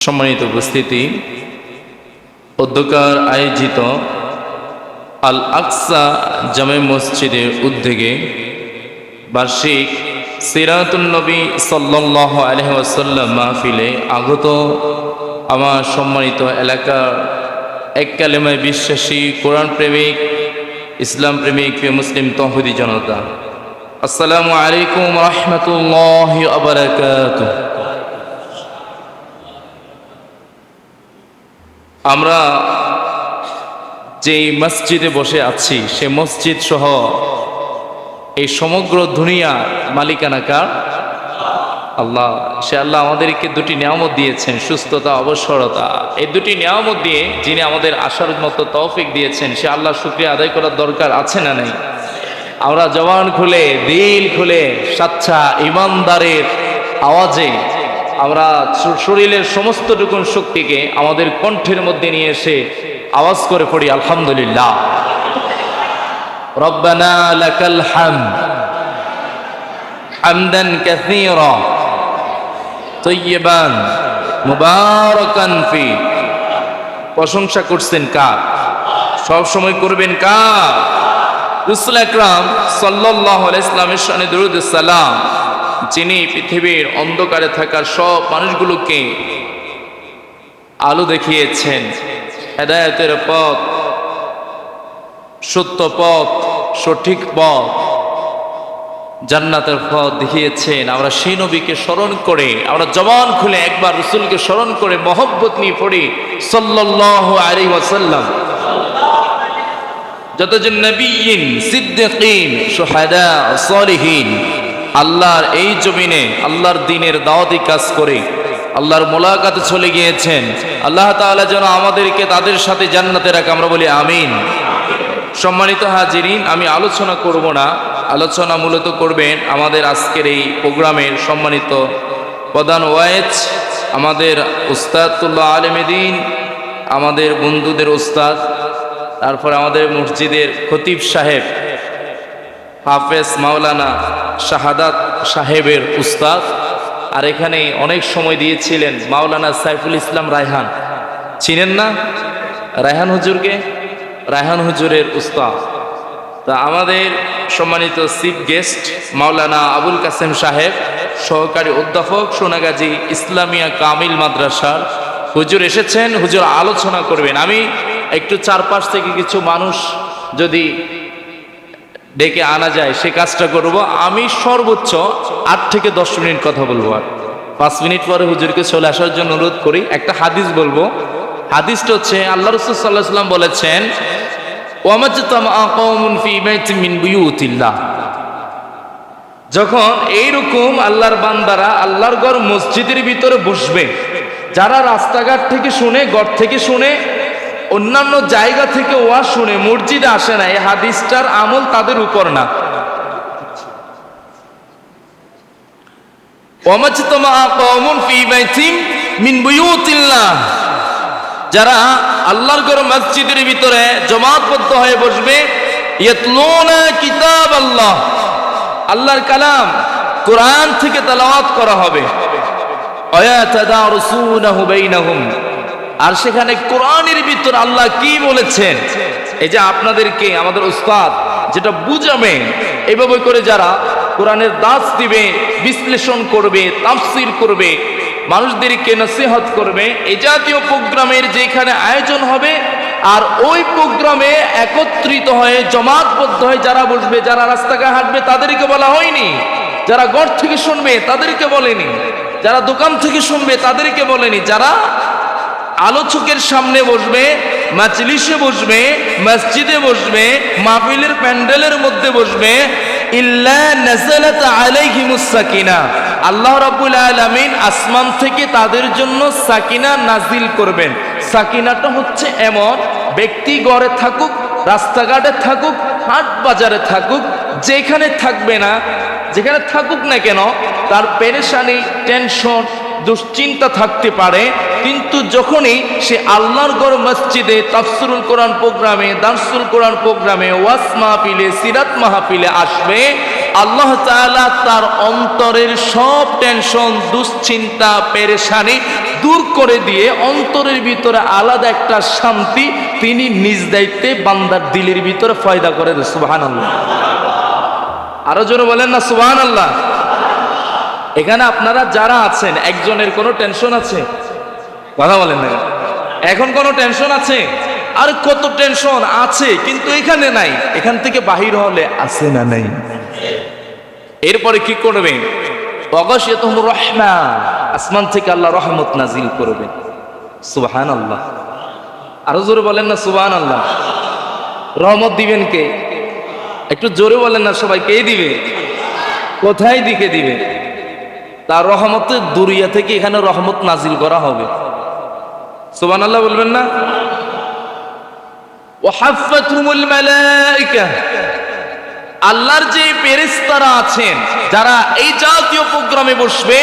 সম্মানিত উপস্থিতি অধ্যকার আয়োজিত আল আকসা জামে মসজিদের উদ্যোগে বার্ষিক সিরাতুন্নবী সাল্লাহ আলহাসাল্লাম মাহফিলে আগত আমার সম্মানিত এলাকার এক কালেমায় বিশ্বাসী কোরআন প্রেমিক, ইসলাম প্রেমিক মুসলিম তহদি জনতা। আসসালামু আলাইকুম রহমতুল্লাহ আবরাকাতুহ আমরা যেই মসজিদে বসে আছি, সে মসজিদ সহ এই সমগ্র দুনিয়া মালিকানা কার আল্লাহ। সে আল্লাহ আমাদেরকে দুটি নিয়ামত দিয়েছেন, সুস্থতা, অবসরতা। এই দুটি নিয়ামত দিয়ে যিনি আমাদের আসার মতো তৌফিক দিয়েছেন, সে আল্লাহ শুক্রিয়া আদায় করার দরকার আছে না নাই? আমরা জবান খুলে, দিল খুলে সাচ্ছা ইমানদারের আওয়াজে আমরা শরীরের সমস্ত টুকুন শক্তিকে আমাদের কণ্ঠের মধ্যে নিয়ে এসে আওয়াজ করে পড়ি, আলহামদুলিল্লাহ। রব্বানা লাকাল হামদ হামদান কাসীরা মুবারাকান ফি। প্রশংসা করছেন কার? সব সময় করবেন কার? রসুল আকরাম সাল্লাহ ইসলামের সামনে দরুদ সালাম যিনি পৃথিবীর অন্ধকারে থাকা সব মানুষগুলোকে আলো দেখিয়েছেন, হেদায়তের পথ, সত্য পথ, সঠিক পথ, জান্নাতের পথ দেখিয়েছেন। আমরা সেই নবীকে স্মরণ করে, আমরা জবান খুলে একবার রসুলকে স্মরণ করে মহব্বত নিয়ে পড়ি সাল্লাহ আলী ওয়াসাল্লাম। যতজন নবীন, সিদ্দিকিন সুহাদা সলিহীন আল্লাহর এই জমিনে আল্লাহর দিনের দাওয়াতি কাজ করে আল্লাহর মোলাকাতে চলে গিয়েছেন। আল্লাহ তাআলা যেন আমাদেরকে তাদের সাথে জান্নাতে রাখে। আমরা বলি আমিন। সম্মানিত হাজিরিন, আমি আলোচনা করব না। আলোচনা মূলত করবেন আমাদের আজকের এই প্রোগ্রামের সম্মানিত প্রধান ওয়াইজ, আমাদের উস্তাদুল্লাহ আলমেদিন আমাদের বন্ধুদের উস্তাদ, তারপর আমাদের মসজিদের খতিব সাহেব। হাফেজ মাওলানা শাহাদাত সাহেবের উস্তাদ। আর এখানে অনেক সময় দিয়েছিলেন মাওলানা সাইফুল ইসলাম রায়হান। চিনেন না? রায়হান হুজুরকে? রায়হান হুজুরের উস্তাদ। তা আমাদের সম্মানিত চিফ গেস্ট মাওলানা আবুল কাসেম সাহেব, সহকারী অধ্যাপক সোনাগাজী ইসলামিয়া কামিল মাদ্রাসার। হুজুর এসেছেন, হুজুর আলোচনা করবেন। আমি একটু চারপাশ থেকে কিছু মানুষ যদি ডেকে আনা যায়, সে কাজটা করব। আমি সর্বোচ্চ আট থেকে দশ মিনিট কথা বলব আর। পাঁচ মিনিট পরে হুজুরকে চলে আসার জন্য অনুরোধ করি, একটা হাদিস বলব। হাদিসটা হচ্ছে, আল্লাহ রসুল সাল্লাহ সাল্লাম বলেছেন যখন এইরকম আল্লাহর বান্দারা আল্লাহর গড় মসজিদের ভিতরে বসবে, যারা রাস্তাঘাট থেকে শুনে গড় থেকে শুনে অন্যান্য জায়গা থেকে ওয়া শুনে মসজিদে আসে না এই হাদিসটার আমল তাদের উপর না। যারা আল্লাহর ঘর মসজিদের ভিতরে জমাতবদ্ধ হয়ে বসবে কিতাব আল্লাহ আল্লাহর কালাম কোরআন থেকে তেলাওয়াত করা হবে। ওয়াতাদারুসুনাহু বাইনাহুম। আর সেখানে কোরআনের ভিতর আল্লাহ কি বলেছেন? এই যে আপনাদেরকে, আমাদের উস্তাদ যেটা বুঝাবে, এভাবে করে যারা কোরআনের দাস দিবে, বিশ্লেষণ করবে, তাফসির করবে, মানুষদেরকে নসিহত করবে, এই জাতীয় প্রোগ্রামের যেখানে আয়োজন হবে, আর ওই প্রোগ্রামে একত্রিত হয়ে, জমাতবদ্ধ হয়ে যারা বসবে, যারা রাস্তাঘাট হাঁটবে, তাদেরকে বলা হয়নি। যারা গড় থেকে শুনবে, তাদেরকে বলেনি। যারা দোকান থেকে শুনবে, তাদেরকে বলেনি। যারা আলোচকের সামনে বসবে, মাজলিসে বসবে, মসজিদে বসবে, মাহফিলের প্যান্ডেলের মধ্যে বসবে আল্লাহ রাব্বুল আলামিন আসমান থেকে তাদের জন্য সাকিনা নাজিল করবেন। সাকিনাটা হচ্ছে এমন, ব্যক্তি গড়ে থাকুক, রাস্তাঘাটে থাকুক, হাট বাজারে থাকুক, যেখানে থাকবে না, যেখানে থাকুক না কেন, তার পেরেশানি, টেনশন, দুশ্চিন্তা থাকতে পারে। কিন্তু যখনই সে আল্লাহর গড় মসজিদে তাফসিরুল কোরআন প্রোগ্রামে দারসুল কোরআন প্রোগ্রামে, ওয়াস মাহফিলে, সিরাত মাহফিলে আসবে, আল্লাহ তাআলা তার অন্তরের সব টেনশন, দুশ্চিন্তা, পেরেশানি দূর করে দিয়ে অন্তরের ভিতরে আলাদা একটা শান্তি তিনি নিজ দায়িত্বে বান্দার দিলের ভিতরে ফয়দা করে দেন, সুবহানাল্লাহ। আরও জোরে বলেন না সুবাহান আল্লাহ এখানে আপনারা যারা আছেন, একজনের কোনো টেনশন আছে? কথা বলেন না এখন কোনো টেনশন আছে? আর কত টেনশন আছে, কিন্তু এখানে নাই। এখান থেকে বাহির হলে আছে না নাই? এরপরে কি করবে? আসমান থেকে আল্লাহ রহমত নাজিল করবে। সুবাহান আল্লাহ আরও জোরে বলেন না সুবাহান আল্লাহ রহমত দিবেন কে? একটু জোরে বলেন না, সবাই কে দিবে? কোথায় দিকে দিবে? তার রহমতের দুরিয়া থেকে এখানে রহমত নাজিল করা হবে। সুবান আল্লাহ বলবেন না? আল্লাহর যে পেরেস্তারা আছেন, যারা এই জাতীয় প্রোগ্রামে বসবে,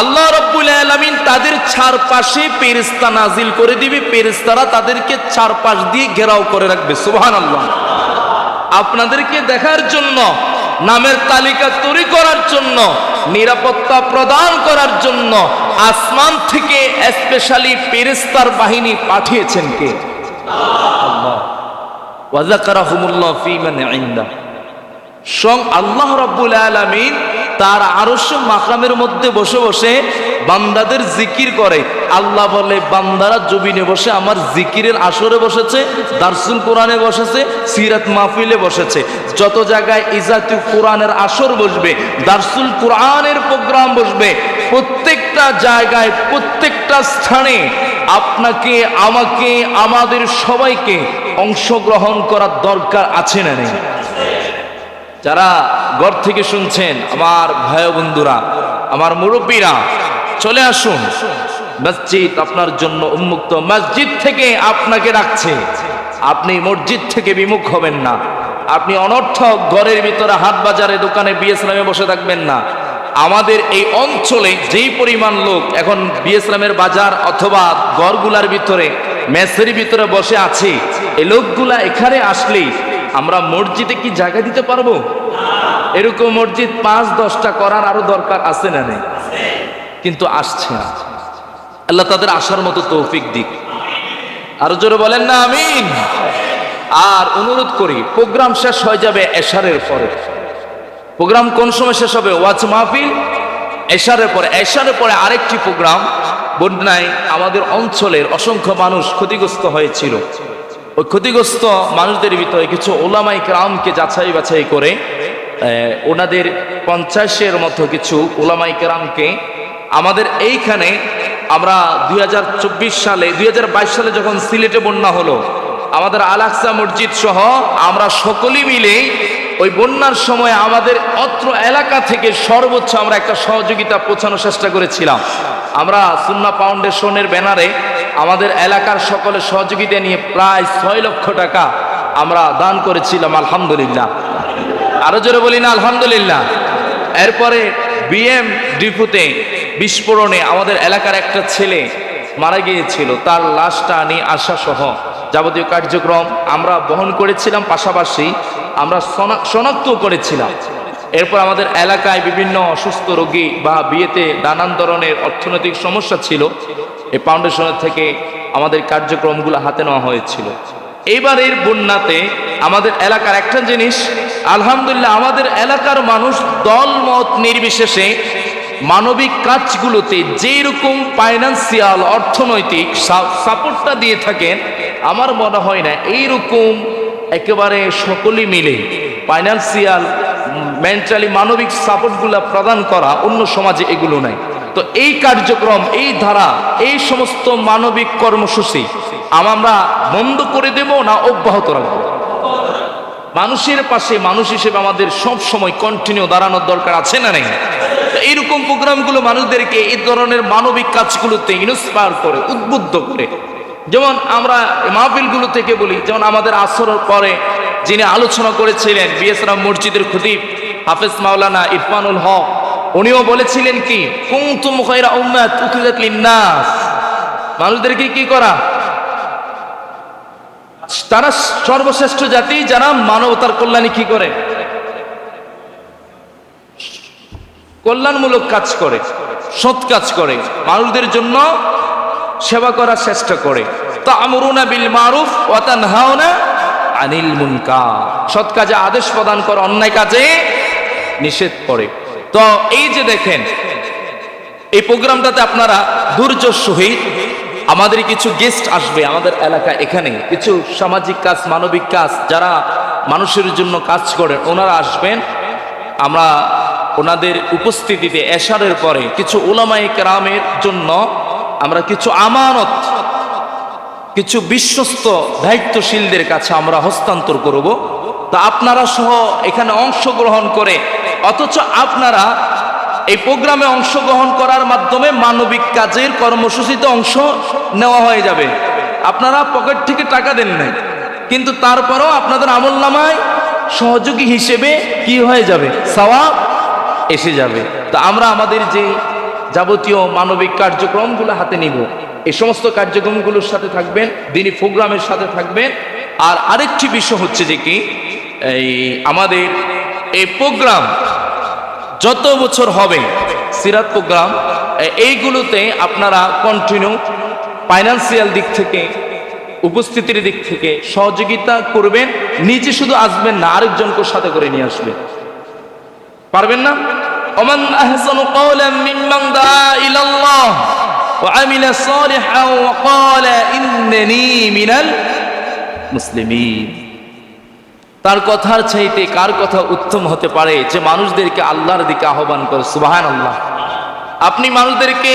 আল্লাহ রব্বুল আলামিন তাদের চারপাশে পেরেস্তা নাজিল করে দিবে পেরেস্তারা তাদেরকে চারপাশ দিয়ে ঘেরাও করে রাখবে, সুবহানাল্লাহ। আপনাদেরকে দেখার জন্য নামের তালিকা তৈরি করার জন্য, নিরাপত্তা প্রদান করার জন্য আসমান থেকে স্পেশালি পেরেস্তার বাহিনী পাঠিয়েছেন কে? সং আল্লাহ রব্বুল আলমিন তার আরস্য মাকামের মধ্যে বসে বসে বান্দাদের জিকির করে। আল্লাহ বলে, বান্দারা জবিনে বসে, আমার জিকিরের আসরে বসেছে, দারসুল কোরআনে বসেছে, সিরাত মাহফিলে বসেছে। যত জায়গায় ইজাতু কোরআনের আসর বসবে, দারসুল কোরআনের প্রোগ্রাম বসবে, প্রত্যেকটা জায়গায়, প্রত্যেকটা স্থানে আপনাকে, আমাকে, আমাদের সবাইকে অংশগ্রহণ করার দরকার আছে না নেই? যারা ঘর থেকে শুনছেন, আমার ভাই বন্ধুরা, আমার মুরব্বীরা চলে আসুন। মসজিদ আপনার জন্য উন্মুক্ত। মসজিদ থেকে আপনাকে রাখছে। আপনি মসজিদ থেকে বিমুখ হবেন না। আপনি অনর্থক ঘরের ভিতরে হাট বাজারে দোকানে বিএসলামে বসে থাকবেন না। আমাদের এই অঞ্চলে যেই পরিমাণ লোক এখন বিএসলামের বাজার অথবা ঘরগুলার ভিতরে, মেসের ভিতরে বসে আছে, এই লোকগুলা এখানে আসলেই আমরা মসজিদে কি জায়গা দিতে পারব? এরকম মসজিদ পাঁচ দশটা করার আরও দরকার আছে না নেই? কিন্তু আসছে না। আল্লাহ তাদের আসার মতো তৌফিক দিক। আরও জোরে বলেন না, আমিন। আর অনুরোধ করি, প্রোগ্রাম শেষ হয়ে যাবে এশারের পরে। প্রোগ্রাম কোন সময় শেষ হবে? ওয়াচ মাহফিল, এশারের পরে। এশারের পরে আরেকটি প্রোগ্রাম, বন্যায় আমাদের অঞ্চলের অসংখ্য মানুষ ক্ষতিগ্রস্ত হয়েছিল। ওই ক্ষতিগ্রস্ত মানুষদের ভিতরে কিছু ওলামাই ক্রামকে যাচাই বাছাই করে ওনাদের পঞ্চাশের মতো কিছু ওলামাই কেরামকে আমাদের এইখানে আমরা দুই হাজার চব্বিশ সালে, দুই হাজার বাইশ সালে যখন সিলেটে বন্যা হলো, আমাদের আলাকসা মসজিদ সহ আমরা সকলেই মিলে ওই বন্যার সময় আমাদের অত্র এলাকা থেকে সর্বোচ্চ আমরা একটা সহযোগিতা পৌঁছানোর চেষ্টা করেছিলাম। আমরা সুন্না ফাউন্ডেশনের ব্যানারে আমাদের এলাকার সকলে সহযোগিতা নিয়ে প্রায় ছয় লক্ষ টাকা আমরা দান করেছিলাম, আলহামদুলিল্লাহ। আরও জোরে বলি না, আলহামদুলিল্লাহ। এরপরে বিএম ডিপুতে বিস্ফোরণে আমাদের এলাকার একটা ছেলে মারা গিয়েছিল। তার লাশটা নিয়ে আসা সহ যাবতীয় কার্যক্রম আমরা বহন করেছিলাম, পাশাপাশি আমরা শনাক্ত করেছিলাম। এরপর আমাদের এলাকায় বিভিন্ন অসুস্থ রোগী বা বিয়েতে নানান ধরনের অর্থনৈতিক সমস্যা ছিল। এই ফাউন্ডেশনের থেকে আমাদের কার্যক্রমগুলো হাতে নেওয়া হয়েছিল। এইবারের বন্যাতে আমাদের এলাকার একটা জিনিস, আলহামদুলিল্লাহ আমাদের এলাকার মানুষ দল মত নির্বিশেষে মানবিক কাজগুলোতে যেই রকম ফাইন্যান্সিয়াল অর্থনৈতিক সাপোর্টটা দিয়ে থাকেন, আমার মনে হয় না এইরকম একেবারে সকলেই মিলে ফাইন্যান্সিয়াল মেন্টালি মানবিক সাপোর্টগুলো প্রদান করা অন্য সমাজে এগুলো নাই। তো এই কার্যক্রম, এই ধারা, এই সমস্ত মানবিক কর্মসূচি আমরা বন্ধ করে দেব না অব্যাহত রাখব? মানুষের পাশে মানুষ হিসেবে আমাদের সব সময় কন্টিনিউ দাঁড়ানোর দরকার আছে না নেই? তো এইরকম প্রোগ্রামগুলো মানুষদেরকে এই ধরনের মানবিক কাজগুলোতে ইন্সপায়ার করে, উদ্বুদ্ধ করে। যেমন আমরা মাহফিলগুলো থেকে বলি, যেমন আমাদের আসরের পরে যিনি আলোচনা করেছিলেন বিএসরাম মসজিদের খতিব হাফেজ মাওলানা ইরফানুল হক, উনিও বলেছিলেন কি কুমতুম খয়রা উম্মাত লিন্নাস। মানুষদেরকে কি করা? তারা সর্বশ্রেষ্ঠ জাতি, যারা মানবতার কল্যাণে কি করে? কল্যাণমূলক কাজ করে, সৎ কাজ করে, মানুষদের জন্য সেবা করার চেষ্টা করে। তো আমরুনা বিল মারুফ ওয়াতান হাওনা আনিল মুনকার। সৎ কাজে আদেশ প্রদান করে অন্যায় কাজে নিষেধ করে। তো এই যে দেখেন, এই প্রোগ্রামটাতে আপনারা ধৈর্য সহিত আমাদের কিছু গেস্ট আসবে আমাদের এলাকা এখানে। কিছু সামাজিক কাজ, মানবিক কাজ, যারা মানুষের জন্য কাজ করেন, ওনারা আসবেন। আমরা ওনাদের উপস্থিতিতে এশারের পরে কিছু ওলামাই কেরামের জন্য আমরা কিছু আমানত, কিছু বিশ্বস্ত দায়িত্বশীলদের কাছে আমরা হস্তান্তর করব। তা আপনারা সহ এখানে অংশগ্রহণ করে, অথচ আপনারা এই প্রোগ্রামে অংশগ্রহণ করার মাধ্যমে মানবিক কাজের কর্মসূচিতে অংশ নেওয়া হয়ে যাবে। আপনারা পকেট থেকে টাকা দেন নাই। কিন্তু তারপরেও আপনাদের আমল নামায় সহযোগী হিসেবে কি হয়ে যাবে? সওয়াব এসে যাবে। তা আমরা আমাদের যে যাবতীয় মানবিক কার্যক্রমগুলো হাতে নিব এই সমস্ত কার্যক্রমগুলোর সাথে থাকবেন দিনই প্রোগ্রামের সাথে থাকবেন। আর আরেকটি বিষয় হচ্ছে যে কি, এই আমাদের এই প্রোগ্রাম যত বছর হবে, সিরাত প্রোগ্রাম এইগুলোতে আপনারা কন্টিনিউ ফাইন্যান্সিয়াল দিক থেকে, উপস্থিতির দিক থেকে সহযোগিতা করবেন, নিজে শুধু আসবেন না, আরেকজনকে সাথে করে নিয়ে আসবেন। পারবেন না? ওমান আহসানু কওলাম মিম্মান দা ইলা আল্লাহ ওয়া আমিলা সালিহান ওয়া ক্বালা ইন্নানি মিনাল মুসলিমিন। তার কথার চাইতে কার কথা উত্তম হতে পারে যে মানুষদেরকে আল্লাহর দিকে আহ্বান করে? সুবাহান আল্লাহ আপনি মানুষদেরকে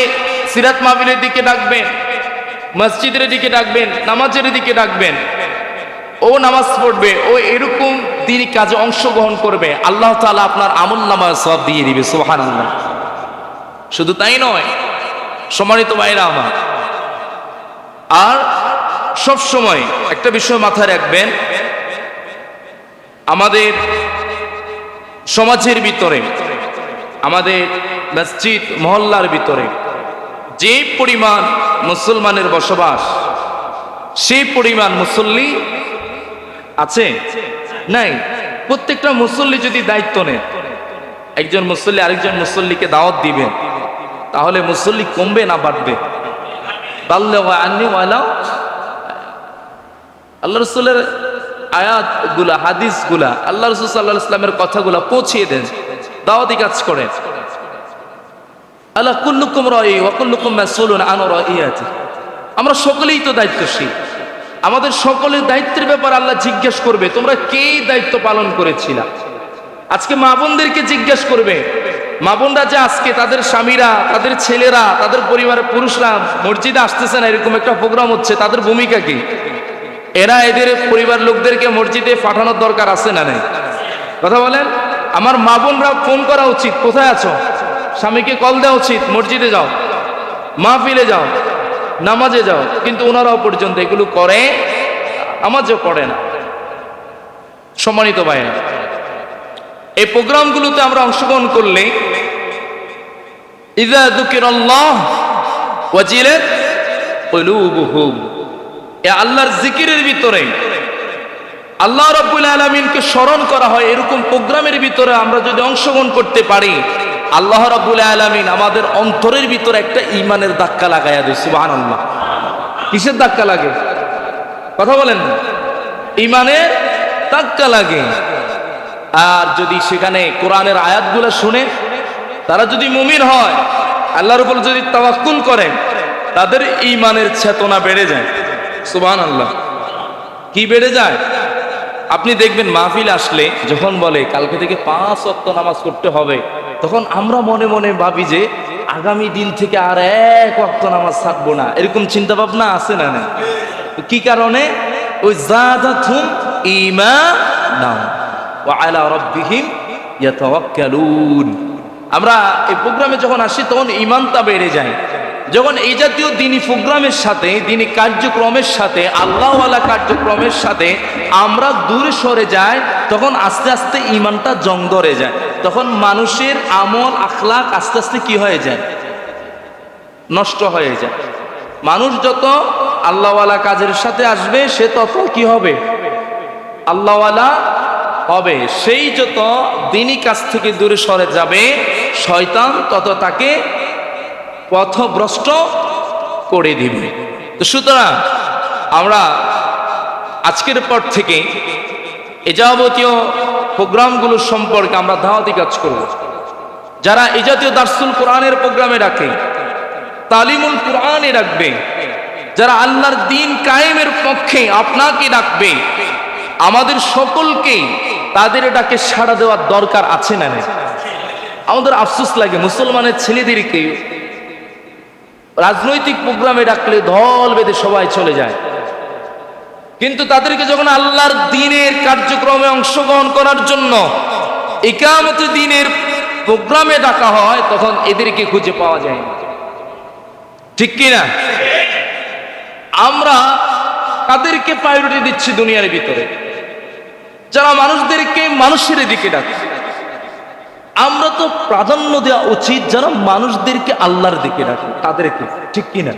সিরাত মাহবিলের দিকে ডাকবেন, মসজিদের দিকে ডাকবেন, নামাজের দিকে ডাকবেন ও নামাজ পড়বে, ও এরকম তিনি কাজে অংশগ্রহণ করবে, আল্লাহ তাআলা আপনার আমল নামায় সব দিয়ে দিবে আল্লাহ শুধু তাই নয়, সম্মানিত ভাইরা আমার, আর সব সময় একটা বিষয় মাথায় রাখবেন, আমাদের সমাজের ভিতরে, আমাদের মসজিদ, মহল্লার ভিতরে যে পরিমাণ মুসলমানের বসবাস, সেই পরিমাণ মুসল্লি আছে? নাই। প্রত্যেকটা মুসল্লি যদি দায়িত্ব নেন একজন মুসল্লি আরেকজন মুসল্লিকে দাওয়াত দিবেন তাহলে মুসল্লি কমবে না বাড়বে? আল্লাহ রসুলের আয়াতগুলা, হাদিসগুলা, আল্লাহ রসুল সাল্লাহ ইসলামের কথাগুলা পৌঁছিয়ে দেন, দাওয়াতি কাজ করেন আল্লাহ কুল্লুকুম রয় ওয়াকুল্লুকুম মাসউলুন আন রাইয়াতি। আমরা সকলেই তো দায়িত্বশীল। আমাদের সকলের দায়িত্বের ব্যাপার আল্লাহ জিজ্ঞেস করবে, তোমরা কে দায়িত্ব পালন করেছিলা? আজকে মা বোনদেরকে জিজ্ঞেস করবে, মা বোনরা যে আজকে তাদের স্বামীরা, তাদের ছেলেরা, তাদের পরিবারের পুরুষরা মসজিদে আসতেছে না, এরকম একটা প্রোগ্রাম হচ্ছে, তাদের ভূমিকা কি? এরা এদের পরিবার লোকদেরকে মসজিদে পাঠানোর দরকার আছে না নেই? কথা বলেন, আমার মা বোনরা ফোন করা উচিত, কোথায় আছো? স্বামীকে কল দেওয়া উচিত, মসজিদে যাও, মাহফিলে যাও। নামাজে যাও, কিন্তু ওনারাও পর্যন্ত এগুলো করে, নামাজও পড়ে না। সম্মানিত ভাইরা এই প্রোগ্রামগুলোতে আমরা অংশগ্রহণ করলে এ আল্লাহর জিকিরের ভিতরে, আল্লাহ রব্বুল আলমিনকে স্মরণ করা হয়, এরকম প্রোগ্রামের ভিতরে আমরা যদি অংশগ্রহণ করতে পারি আল্লাহ রব্বুল আলমিন আমাদের অন্তরের ভিতরে একটা ইমানের ধাক্কা লাগাইয়া দেয় সুবাহান আল্লাহ কিসের ধাক্কা লাগে? কথা বলেন। ইমানের ধাক্কা লাগে। আর যদি সেখানে কোরআনের আয়াতগুলো শুনে তারা যদি মুমিন হয়, আল্লাহর উপর যদি তাওয়াক্কুল করে, তাদের ইমানের চেতনা বেড়ে যায় সুবহান আল্লাহ কি বেড়ে যায়? আপনি দেখবেন মাহফিল আসলে যখন বলে, কালকে থেকে পাঁচ অক্ত নামাজ করতে হবে তখন আমরা মনে মনে ভাবি যে আগামী দিন থেকে আর এক অক্ত নামাজ থাকব না। এরকম চিন্তা ভাবনা আছে না না কি কারণে? ওই রাব্বিহিম ইয়াতাওয়াক্কালুন। আমরা এই প্রোগ্রামে যখন আসি, তখন ইমানটা বেড়ে যায়। যখন এই জাতীয় দিনই প্রোগ্রামের সাথে দিনই কার্যক্রমের সাথে, আল্লাহওয়ালা কার্যক্রমের সাথে আমরা দূরে সরে যাই, তখন আস্তে আস্তে ইমানটা জং ধরে যায়। তখন মানুষের আমল আখলাক আস্তে আস্তে কি হয়ে যায়? নষ্ট হয়ে যায়। মানুষ যত আল্লাহওয়ালা কাজের সাথে আসবে, সে তত কি হবে? আল্লাহওয়ালা হবে। সেই যত দিনই কাছ থেকে দূরে সরে যাবে, শয়তান তত তাকে পথভ্রষ্ট করে দিবে তো সুতরাং আমরা আজকের পর থেকে এ যাবতীয় প্রোগ্রামগুলো সম্পর্কে আমরা ধাওয়াতি কাজ করব যারা এই জাতীয় দার্সুল কোরআনের প্রোগ্রামে রাখে তালিমুল কোরআনে রাখবে যারা আল্লাহর দিন কায়েমের পক্ষে আপনাকে ডাকবে, আমাদের সকলকে তাদের ডাকে সাড়া দেওয়ার দরকার আছে না? আমাদের আফসোস লাগে মুসলমানের ছেলেদেরকে রাজনৈতিক প্রোগ্রামে ডাকলে দল বেঁধে সবাই চলে যায়। কিন্তু তাদেরকে যখন আল্লাহর দিনের কার্যক্রমে অংশগ্রহণ করার জন্য একামত দিনের প্রোগ্রামে ডাকা হয়, তখন এদেরকে খুঁজে পাওয়া যায় না। ঠিক কিনা আমরা তাদেরকে প্রায়োরিটি দিচ্ছি দুনিয়ার ভিতরে। যারা মানুষদেরকে মানুষের দিকে ডাকে আমরা তো প্রাধান্য দেওয়া উচিত যারা মানুষদেরকে আল্লাহর দিকে রাখে। তাদেরকে, ঠিক কিনা?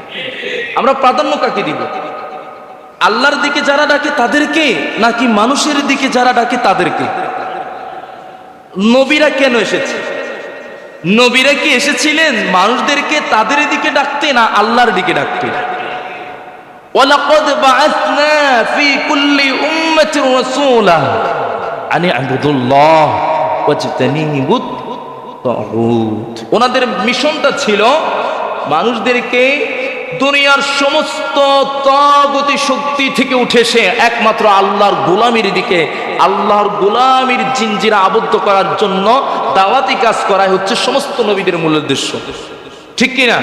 আমরা প্রাধান্য কাকে দিব? আল্লাহর দিকে যারা ডাকে তাদেরকে, নাকি মানুষের দিকে যারা ডাকে তাদেরকে? নবীরা কেন এসেছে? নবীরা কি এসেছিলেন মানুষদেরকে তাদের দিকে ডাকতে, না আল্লাহর দিকে ডাকতে? ওয়ালাকাদ ফি আবুদুল্লাহ। ওনাদের মিশনটা ছিল মানুষদেরকে দুনিয়ার সমস্ত তগতি শক্তি থেকে উঠে এসে একমাত্র আল্লাহর গোলামির দিকে, আল্লাহর গোলামির জিনজিরা আবদ্ধ করার জন্য দাওয়াতি কাজ করাই হচ্ছে সমস্ত নবীদের মূল উদ্দেশ্য। ঠিক কিনা?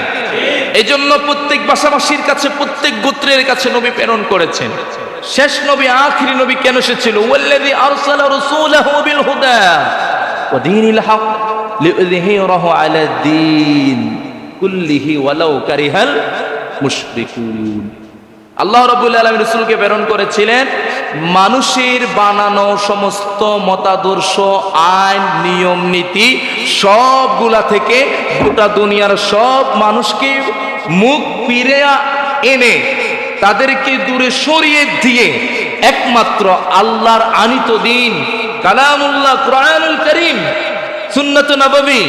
এই জন্য প্রত্যেক ভাষাভাষীর কাছে, প্রত্যেক গোত্রের কাছে নবী প্রেরণ করেছেন। শেষ নবী, আখিরি নবী কেন এসেছিল? ওয়াল্লাযী আরসালা রাসূলাহু বিল হুদা ওয়া দীনিল হক লিইযহিরাহু আলা দ্বীন কুল্লিহি ওয়ালাউ কারিহাল মুশরিকুন। আল্লাহ রাব্বুল আলামিন রাসূলকে প্রেরণ করেছিলেন। মানুষের বানানো সমস্ত মতাদর্শ, আইন, নিয়ম, নীতি সবগুলা থেকে গোটা দুনিয়ার সব মানুষকে মুখ ফিরে এনে তাদেরকে দূরে সরিয়ে দিয়ে একমাত্র আল্লাহর আনিত দিন, কালামুল্লাহ কোরআনুল করিম, সুন্নত নববী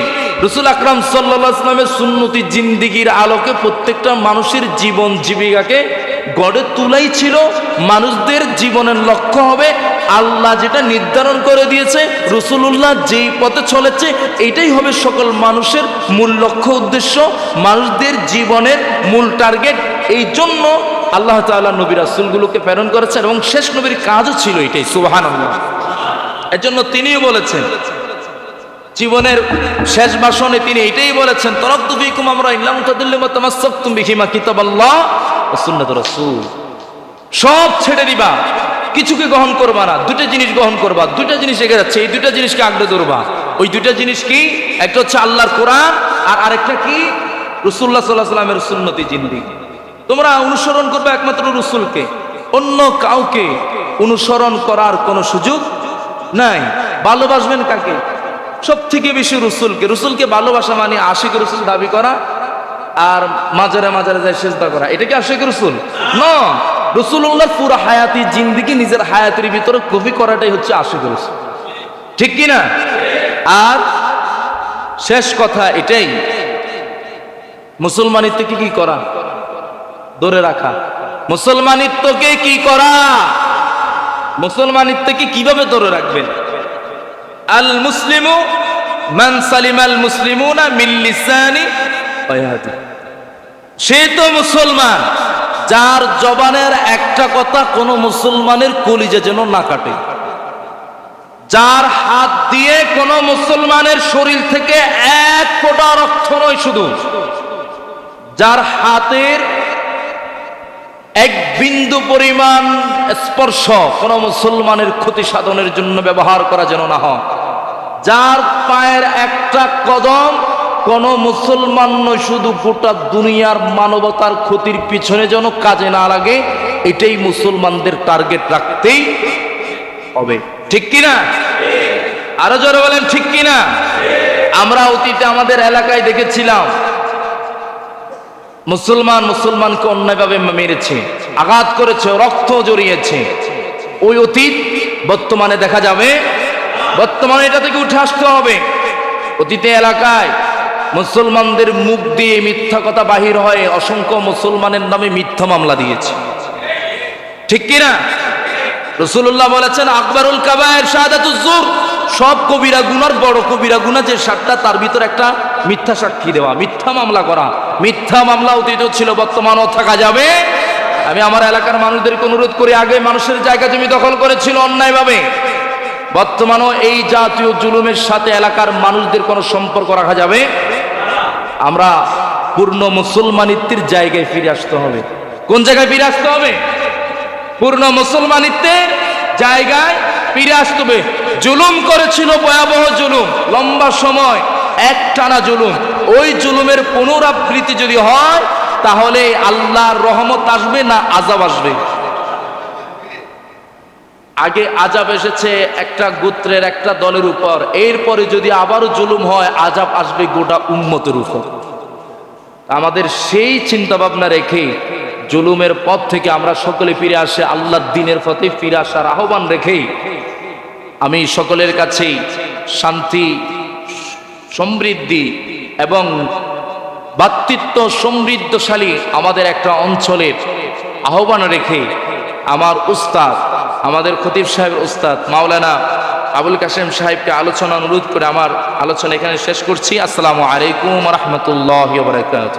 রসুল আকরাম সাল্লামের সুন্নতি জিন্দিগির আলোকে প্রত্যেকটা মানুষের জীবন জীবিকাকে গড়ে তুলাই ছিল। মানুষদের জীবনের লক্ষ্য হবে আল্লাহ যেটা নির্ধারণ করে দিয়েছে রসুল্লাহ যেই পথে চলেছে, এটাই হবে সকল মানুষের মূল লক্ষ্য উদ্দেশ্য। মানুষদের জীবনের মূল টার্গেট। এই জন্য আল্লাহ তাআলা নবী রাসুলগুলোকে প্রেরণ করেছেন এবং শেষ নবীর কাজও ছিল এটাই সুবাহান আল্লাহ এজন্য তিনিও বলেছেন জীবনের শেষ ভাষণে তিনি এটাই বলেছেন সুন্নাতুর রাসূল। সব ছেড়ে দিবা, কিছুকে গ্রহণ করবা না দুটো জিনিস গ্রহণ করবা দুটো জিনিস এগে যাচ্ছে, এই দুটো জিনিসকে আঁকড়ে ধরবা। ওই দুটো জিনিস কি? একটা হচ্ছে আল্লাহর কোরআন, আর আরেকটা কি? রসুল্লাহ সাল্লাহ সাল্লামের সুন্নতি জিন্দি। তোমরা অনুসরণ করবে একমাত্র রসুলকে, অন্য কাউকে অনুসরণ করার কোনো সুযোগ নাই। ভালোবাসবেন কাকে? সব থেকে বেশি রসুলকে রসুলকে ভালোবাসা মানে আশিক রসুল দাবি করা আর মাজারে মাজারে যায় সেজদা করা। এটা কি আশিক রসুল? ন রসুল্লাহ পুরো হায়াতি জিন্দিগি নিজের হায়াতির ভিতরে কবি করাটাই হচ্ছে আশিক রসুল। ঠিক কি না আর শেষ কথা এটাই মুসলমানিত্বকে কি করা? ধরে রাখা। মুসলমানিত্বকে কি করা? মুসলমানিত্বকে কীভাবে ধরে রাখবেন? আল মুসলিমু মান সালিমাল মুসলিমুনা মিন লিসানি ওয়া ইয়াদি সে তো মুসলমান, যার জবানের একটা কথা কোনো মুসলমানের কলিজা যেন না কাটে। যার হাত দিয়ে কোনো মুসলমানের শরীর থেকে এক ফোঁটা রক্ত নয় শুধু, যার হাতের এক বিন্দু পরিমাণ স্পর্শ কোন মুসলমানের ক্ষতি সাধনের জন্য ব্যবহার করা যেন না হয়। যার পায়ের একটা কদম কোন মুসলমান নয়, শুধু গোটা দুনিয়ার মানবতার ক্ষতির পিছনে যেন কাজে না লাগে, এটাই মুসলমানদের টার্গেট রাখতেই হবে। ঠিক কিনা? আরও জোরে বলেন, ঠিক কিনা? আমরা অতীতে আমাদের এলাকায় দেখেছিলাম মুসলমান মুসলমানকে অন্যায়ভাবে মেরেছে, আঘাত করেছে, রক্ত জড়িয়েছে। ওই অতীত বর্তমানে দেখা যাবে। বর্তমানে এটা থেকে উঠে আসতে হবে। অতীতে এলাকায় মুসলমানদের মুখ দিয়ে মিথ্যা কথা বাহির হয় অসংখ্য মুসলমানের নামে মিথ্যা মামলা দিয়েছে। ঠিক কিনা? রসুল্লাহ বলেছেন, আকবরুল কাবায়ের শাহাদাতুজ্জুর সব কবিরা গুনার, বড় কবিরা গুনা যে সাতটা, তার ভিতর একটা মিথ্যা সাক্ষী দেওয়া, মিথ্যা মামলা করা। মিথ্যা মামলা অতীত ছিল বর্তমানও থাকা যাবে। আমি আমার এলাকার মানুষদেরকে অনুরোধ করি, আগে মানুষের জায়গা জমি দখল করেছিল অন্যায়ভাবে। বর্তমানও এই জাতীয় জুলুমের সাথে এলাকার মানুষদের কোনো সম্পর্ক রাখা যাবে। আমরা পূর্ণ মুসলমানিত্বের জায়গায় ফিরে আসতে হবে। কোন জায়গায় ফিরে আসতে হবে? পূর্ণ মুসলমানিত্বের জায়গায় ফিরে আসতে হবে। জুলুম করেছিল ভয়াবহ জুলুম, লম্বা সময় এক টানা জুলুম। ওই জুলুমের পুনরাবৃত্তি যদি হয়, তাহলে আল্লাহর রহমত আসবে না আজাব আসবে? আগে আজাব এসেছে একটা গোত্রের, একটা দলের উপর। এরপরে যদি আবারও জুলুম হয় আজাব আসবে গোটা উন্মতের উপর। আমাদের সেই চিন্তা ভাবনা রেখে জুলুমের পথ থেকে আমরা সকলে ফিরে আসে, আল্লাহর দিনের পথে ফিরে আসার আহ্বান রেখেই। আমি সকলের কাছেই শান্তি সমৃদ্ধি এবং ভাতৃত্ব সমৃদ্ধশালী আমাদের একটা অঞ্চলের আহ্বান রেখে আমার উস্তাদ, আমাদের খতিব সাহেবের উস্তাদ মাওলানা আবুল কাসেম সাহেবকে আলোচনা অনুরোধ করে আমার আলোচনা এখানে শেষ করছি। আসসালামু আলাইকুম রহমতুল্লাহ বারকাত